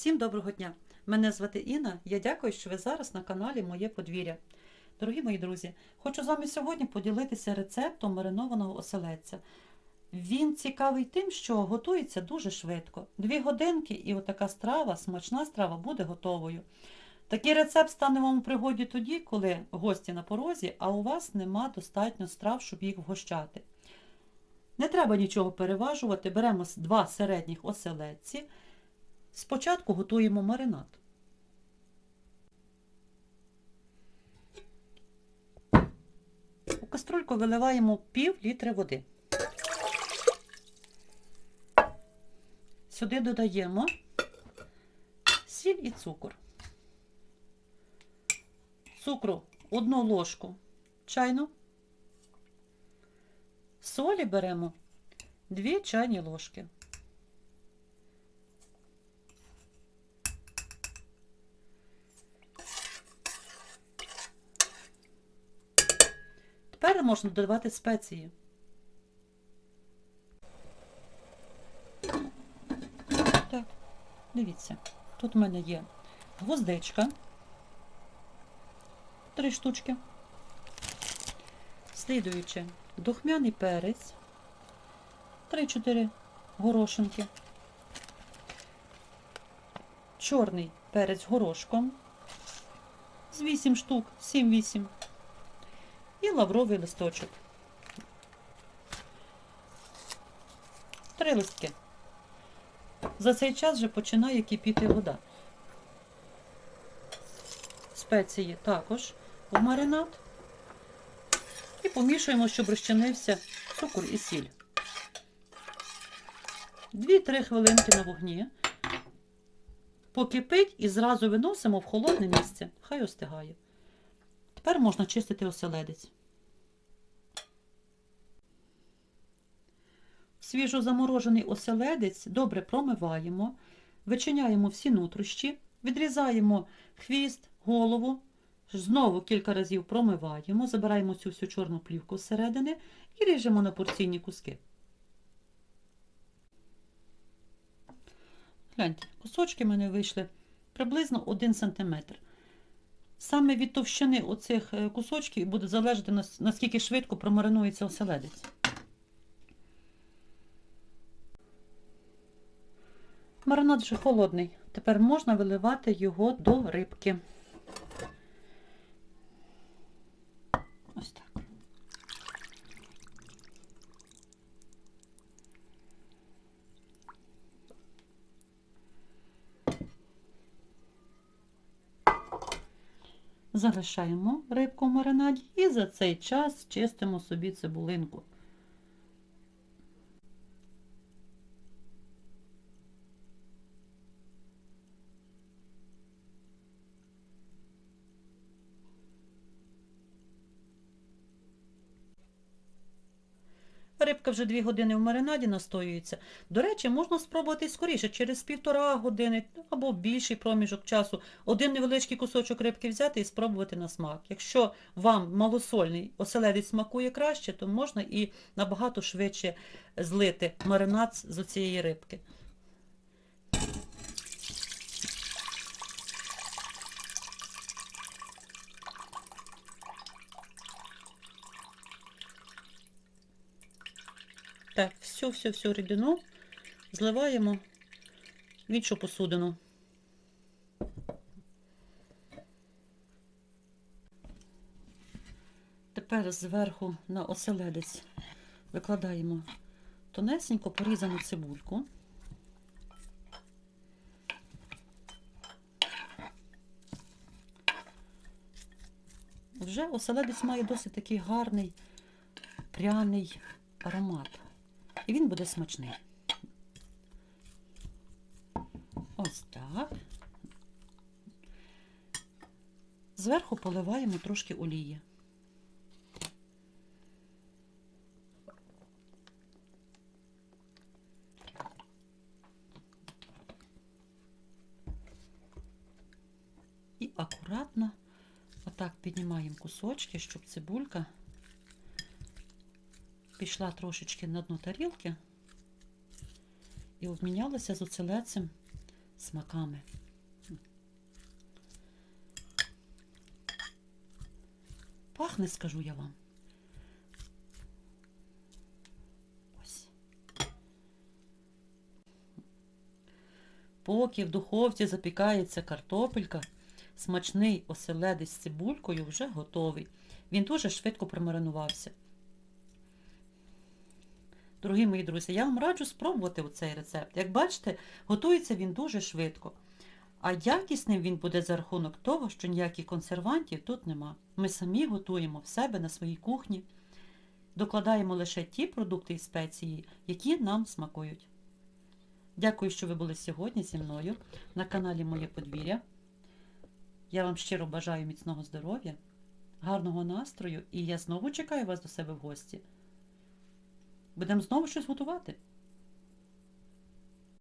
Всім доброго дня! Мене звати Інна. Я дякую, що ви зараз на каналі Моє подвір'я. Дорогі мої друзі, хочу з вами сьогодні поділитися рецептом маринованого оселедця. Він цікавий тим, що готується дуже швидко. Дві годинки і отака страва, смачна страва буде готовою. Такий рецепт стане вам у пригоді тоді, коли гості на порозі, а у вас нема достатньо страв, щоб їх вгощати. Не треба нічого переважувати, беремо два середніх оселедці. Спочатку готуємо маринад. У каструльку виливаємо пів літри води. Сюди додаємо сіль і цукор. Цукру одну ложку чайну. Солі беремо 2 чайні ложки. Тепер можна додавати спеції. Так, дивіться, тут в мене є гвоздичка, три штучки. Слідуючи, духмяний перець, 3-4 горошинки, чорний перець горошком, з 8 штук, 7-8 і лавровий листочок. Три листки. За цей час вже починає кипіти вода. Спеції також в маринад. І помішуємо, щоб розчинився цукор і сіль. 2-3 хвилинки на вогні. Покипить і зразу виносимо в холодне місце. Хай остигає. Тепер можна чистити оселедець. Свіжозаморожений оселедець добре промиваємо, вичиняємо всі нутрощі, відрізаємо хвіст, голову, знову кілька разів промиваємо, забираємо цю всю чорну плівку зсередини і ріжемо на порційні куски. Гляньте, кусочки в мене вийшли приблизно 1 см. Саме від товщини оцих е, кусочків буде залежати, наскільки швидко промаринується оселедець. Маринад вже холодний. Тепер можна виливати його до рибки. Залишаємо рибку в маринаді і за цей час чистимо собі цибулинку. Рибка вже 2 години в маринаді настоюється. До речі, можна спробувати скоріше, через півтора години або більший проміжок часу, один невеличкий кусочок рибки взяти і спробувати на смак. Якщо вам малосольний оселедець смакує краще, то можна і набагато швидше злити маринад з цієї рибки. Так, всю-всю-всю рідину зливаємо в іншу посудину. Тепер зверху на оселедець викладаємо тонесенько порізану цибульку. Вже оселедець має досить такий гарний пряний аромат. І він буде смачний. Ось так. Зверху поливаємо трошки олії. І акуратно отак піднімаємо кусочки, щоб цибулька пішла трошечки на дно тарілки і обмінялася з оцелецем смаками. Пахне, скажу я вам. Поки в духовці запікається картопелька, смачний оселедець з цибулькою вже готовий. Він дуже швидко промаринувався. Дорогі мої друзі, я вам раджу спробувати цей рецепт. Як бачите, готується він дуже швидко. А якісним він буде за рахунок того, що ніяких консервантів тут нема. Ми самі готуємо в себе на своїй кухні, докладаємо лише ті продукти і спеції, які нам смакують. Дякую, що ви були сьогодні зі мною на каналі Моє подвір'я. Я вам щиро бажаю міцного здоров'я, гарного настрою і я знову чекаю вас до себе в гості. Будемо знову щось готувати.